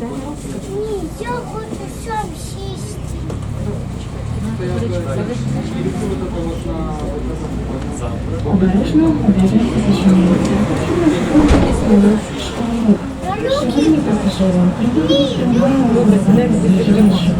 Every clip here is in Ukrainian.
Ні, я хочу сам сісти. Обережно двері зачиняються. Шановні пасажири, прибудьте трамваю вулиці речі.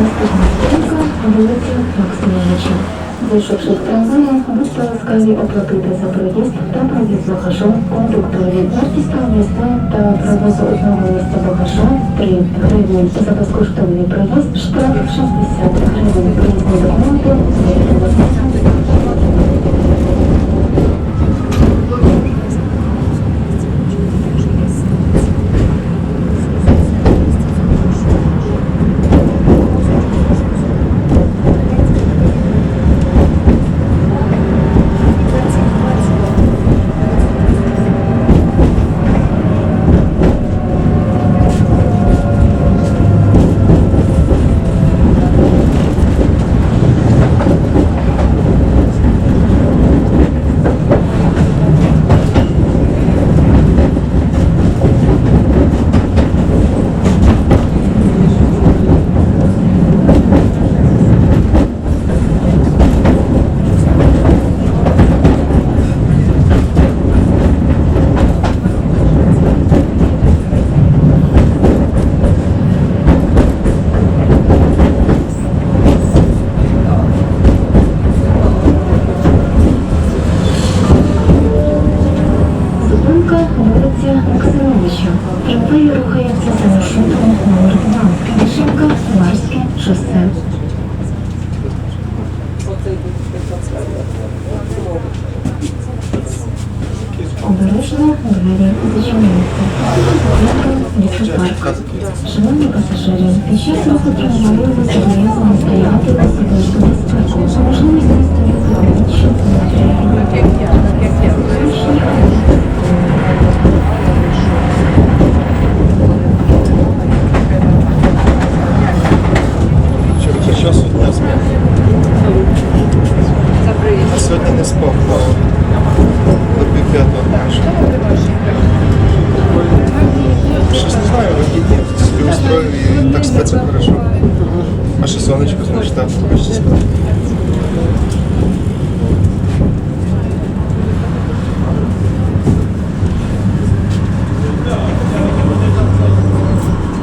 Наступна. Зайшовши в трамвая, будьте ласкаві оплатити за проїзд та проїзд багажу кондукторі. Вартість проїзду та провозу одного місця багажу 3 гривні. За безкоштовний проїзд штраф 60 гривень. Проїзні документи звідти Зупинка вулиця Максимовича. Трамвай рухається за маршрутом номер 2. Кишенка, Ларське, шосе. Обережно двері зачиняються. Лісопарк. Шановні пасажири, під час руху трамваю ви зобов'язані стояти у сидочку А сьогодні не спав. До пів п'ятого майже. Так спеці хорошо. А ще сонечко, значить, так, ще спати.